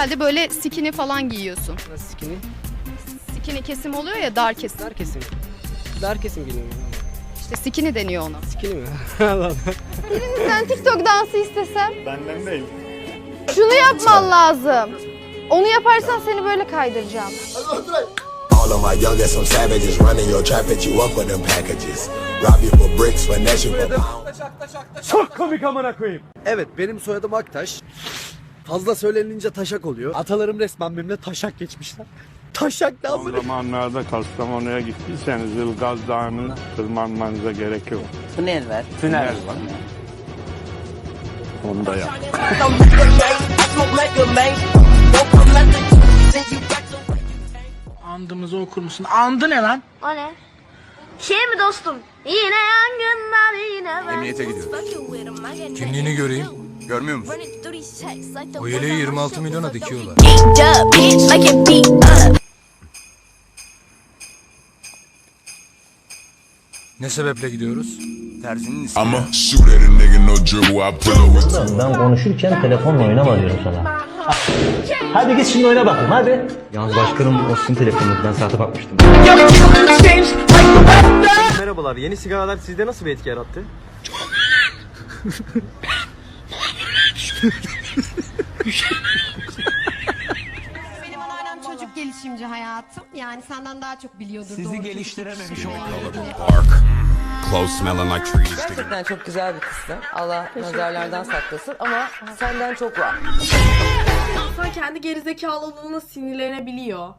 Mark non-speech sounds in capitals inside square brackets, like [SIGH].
Herhalde böyle skinny falan giyiyorsun. Nasıl skinny? Skinny kesim oluyor ya dar kesim. Dar kesim. Dar kesim geliyorum. İşte skinny deniyor ona. Skinny mi? [LAUGHS] Allah Allah. Sen TikTok dansı istesem Benden değil. şunu yapman lazım. Onu yaparsan seni böyle kaydıracağım. All of my youngest, some savages running your trap at you up for them packages. Rob you for bricks, finesse you for pounds. Çok komik amına koyayım. Evet benim soyadım Aktaş. Fazla söylenince taşak oluyor. Atalarım resmen benimle taşak geçmişler. [LAUGHS] Taşak ne Son zamanlarda Kastamonu'ya gittiyseniz Ilgaz Dağı'nı tırmanmanıza gerek yok. Tünel var. Tünel var. Onu da yap. Andımızı okur musun? Andı ne lan? O ne? Şey mi dostum? Yine yangınlar yine ben. Emniyete gidiyorum. Kimliğini göreyim. Görmüyor musun? O yeleği 26 milyona dikiyorlar. Ne sebeple gidiyoruz? Terzinin ismi. I'm a shoot at a nigga, no dribble, I pull up with two. Ben konuşurken telefonla oynama diyorum sana. Hadi git şimdi oyna bakayım hadi. Yalnız başkanım o sizin telefonunuz. Ben saate bakmıştım. Merhabalar. Yeni sigaralar sizde nasıl bir etki yarattı? [LAUGHS] Benim anneannem çocuk gelişimci hayatım. Yani senden daha çok biliyordur. Sizi geliştirememiş o. Bark. Clothes smelling like trees. Gerçekten çok güzel bir kızsın. Allah nazarlardan saklasın ama senden çok var. İnsan kendi gerizekalılığına sinirlenebiliyor.